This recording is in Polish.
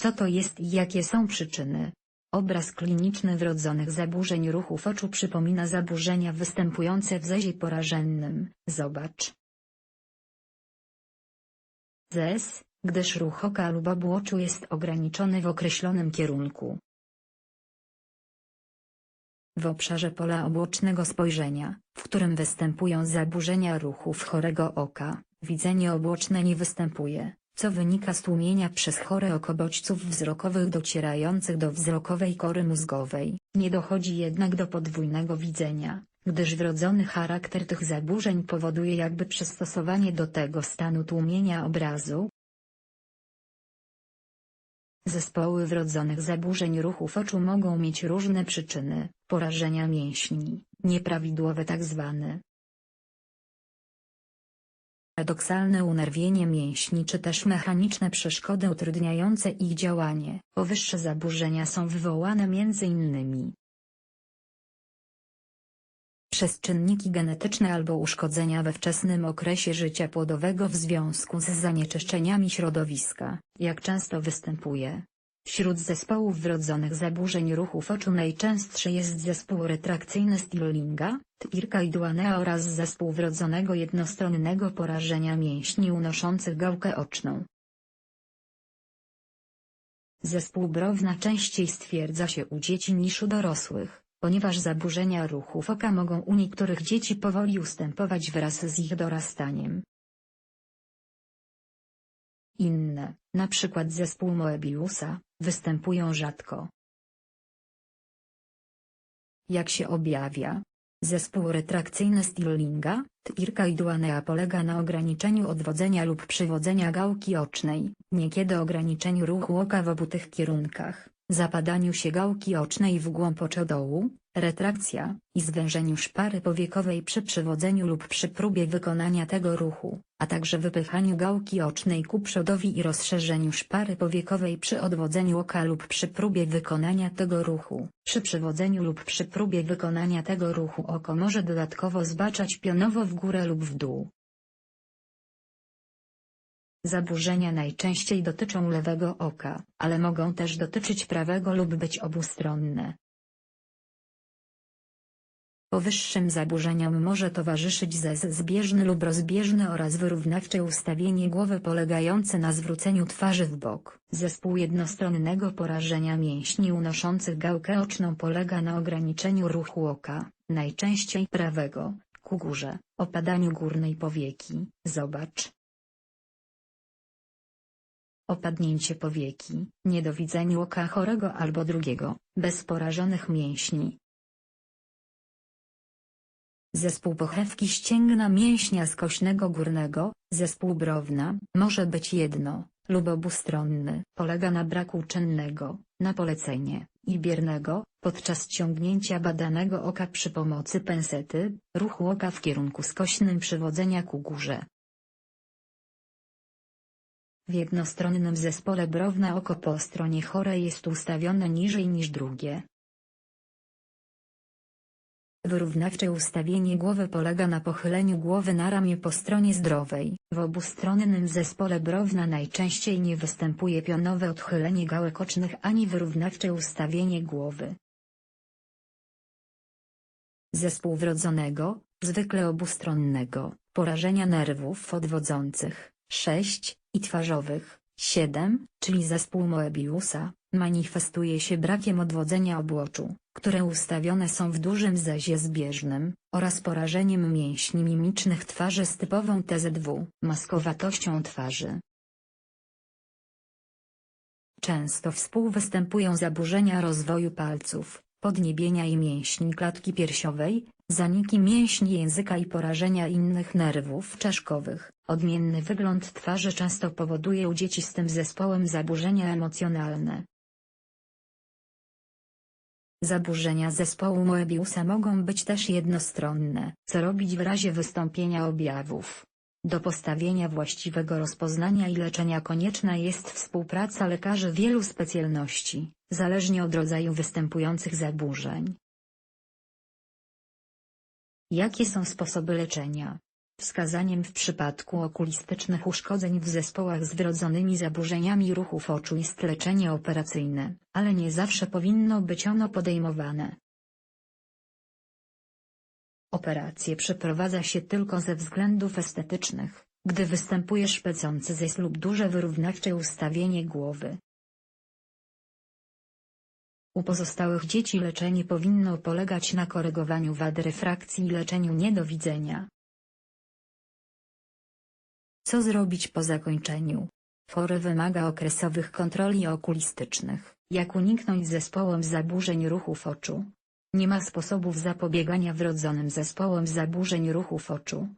Co to jest i jakie są przyczyny? Obraz kliniczny wrodzonych zaburzeń ruchów oczu przypomina zaburzenia występujące w zezie porażennym. Zobacz. ZES, gdyż ruch oka lub obu oczu jest ograniczony w określonym kierunku. W obszarze pola obłocznego spojrzenia, w którym występują zaburzenia ruchów chorego oka, widzenie obłoczne nie występuje, co wynika z tłumienia przez chore oko bodźców wzrokowych docierających do wzrokowej kory mózgowej. Nie dochodzi jednak do podwójnego widzenia, gdyż wrodzony charakter tych zaburzeń powoduje jakby przystosowanie do tego stanu tłumienia obrazu, Zespoły wrodzonych zaburzeń ruchów oczu mogą mieć różne przyczyny, porażenia mięśni, nieprawidłowe tzw. paradoksalne unerwienie mięśni czy też mechaniczne przeszkody utrudniające ich działanie. Powyższe zaburzenia są wywołane m.in. przez czynniki genetyczne albo uszkodzenia we wczesnym okresie życia płodowego w związku z zanieczyszczeniami środowiska. Jak często występuje? Wśród zespołów wrodzonych zaburzeń ruchów oczu najczęstszy jest zespół retrakcyjny Stirlinga, Twirka i Duanea oraz zespół wrodzonego jednostronnego porażenia mięśni unoszących gałkę oczną. Zespół Browna częściej stwierdza się u dzieci niż u dorosłych, ponieważ zaburzenia ruchów oka mogą u niektórych dzieci powoli ustępować wraz z ich dorastaniem. Inne, na przykład zespół Moebiusa, występują rzadko. Jak się objawia? Zespół retrakcyjny Stirlinga, Twirka i Duanea polega na ograniczeniu odwodzenia lub przywodzenia gałki ocznej, niekiedy ograniczeniu ruchu oka w obu tych kierunkach, zapadaniu się gałki ocznej w głąb oczodołu, retrakcja, i zwężeniu szpary powiekowej przy przywodzeniu lub przy próbie wykonania tego ruchu, a także wypychaniu gałki ocznej ku przodowi i rozszerzeniu szpary powiekowej przy odwodzeniu oka lub przy próbie wykonania tego ruchu. Przy przywodzeniu lub przy próbie wykonania tego ruchu oko może dodatkowo zbaczać pionowo w górę lub w dół. Zaburzenia najczęściej dotyczą lewego oka, ale mogą też dotyczyć prawego lub być obustronne. Powyższym zaburzeniom może towarzyszyć zez zbieżny lub rozbieżny oraz wyrównawcze ustawienie głowy polegające na zwróceniu twarzy w bok. Zespół jednostronnego porażenia mięśni unoszących gałkę oczną polega na ograniczeniu ruchu oka, najczęściej prawego, ku górze, opadaniu górnej powieki. Zobacz. Opadnięcie powieki, niedowidzeniu oka chorego albo drugiego, bez porażonych mięśni, Zespół pochewki ścięgna mięśnia skośnego górnego, zespół browna, może być jedno, lub obustronny. Polega na braku czynnego, na polecenie, i biernego, podczas ciągnięcia badanego oka przy pomocy pensety, ruchu oka w kierunku skośnym przywodzenia ku górze. W jednostronnym zespole browna oko po stronie chorej jest ustawione niżej niż drugie, Wyrównawcze ustawienie głowy polega na pochyleniu głowy na ramię po stronie zdrowej. W obustronnym zespole browna najczęściej nie występuje pionowe odchylenie gałek ocznych ani wyrównawcze ustawienie głowy. Zespół wrodzonego, zwykle obustronnego, porażenia nerwów odwodzących, 6, i twarzowych, 7, czyli zespół Moebiusa, manifestuje się brakiem odwodzenia obłoczu, które ustawione są w dużym zezie zbieżnym, oraz porażeniem mięśni mimicznych twarzy z typową TZW, maskowatością twarzy. Często współwystępują zaburzenia rozwoju palców, podniebienia i mięśni klatki piersiowej, zaniki mięśni języka i porażenia innych nerwów czaszkowych. Odmienny wygląd twarzy często powoduje u dzieci z tym zespołem zaburzenia emocjonalne. Zaburzenia zespołu Moebiusa mogą być też jednostronne. Co robić w razie wystąpienia objawów? Do postawienia właściwego rozpoznania i leczenia konieczna jest współpraca lekarzy wielu specjalności, zależnie od rodzaju występujących zaburzeń. Jakie są sposoby leczenia? Wskazaniem w przypadku okulistycznych uszkodzeń w zespołach z wrodzonymi zaburzeniami ruchów oczu jest leczenie operacyjne, ale nie zawsze powinno być ono podejmowane. Operację przeprowadza się tylko ze względów estetycznych, gdy występuje szpecący zes lub duże wyrównawcze ustawienie głowy. U pozostałych dzieci leczenie powinno polegać na korygowaniu wad refrakcji i leczeniu niedowidzenia. Co zrobić po zakończeniu? Chory wymaga okresowych kontroli okulistycznych, jak uniknąć zespołem zaburzeń ruchów oczu. Nie ma sposobów zapobiegania wrodzonym zespołem zaburzeń ruchów oczu.